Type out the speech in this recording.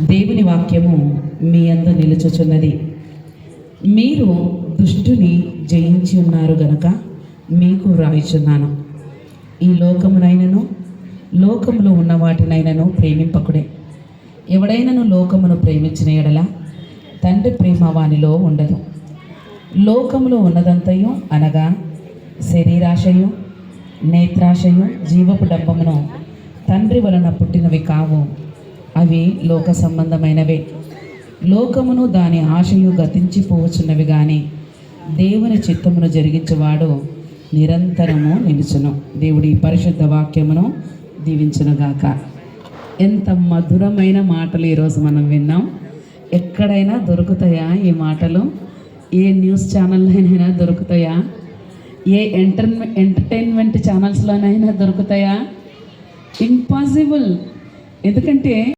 దేవుని వాక్యము మీ అందు నిలుచుచున్నది. మీరు దుష్టుని జయించి ఉన్నారు గనక మీకు వ్రాయిచున్నాను. ఈ లోకమునైనను లోకములో ఉన్న వాటినైనను ప్రేమింపకుడే. ఎవడైనను లోకమును ప్రేమించిన ఎడల తండ్రి ప్రేమ వానిలో ఉండదు. లోకములో ఉన్నదంతయు అనగా శరీరాశయు నేత్రాశయు జీవపు డబ్బమును తండ్రి వలన పుట్టినవి కావు. అవి లోక సంబంధమైనవే. లోకమును దాని ఆశలు గతించిపోవచ్చున్నవి కానీ దేవుని చిత్తమును జరిగించేవాడు నిరంతరము నిలుచును. దేవుడి పరిశుద్ధ వాక్యమును దీవించునుగాక. ఎంత మధురమైన మాటలు ఈరోజు మనం విన్నాం. ఎక్కడైనా దొరుకుతాయా ఈ మాటలు? ఏ న్యూస్ ఛానల్లోనైనా దొరుకుతాయా? ఏ ఎంటర్ ఎంటర్టైన్మెంట్ ఛానల్స్లోనైనా దొరుకుతాయా? ఇంపాసిబుల్. ఎందుకంటే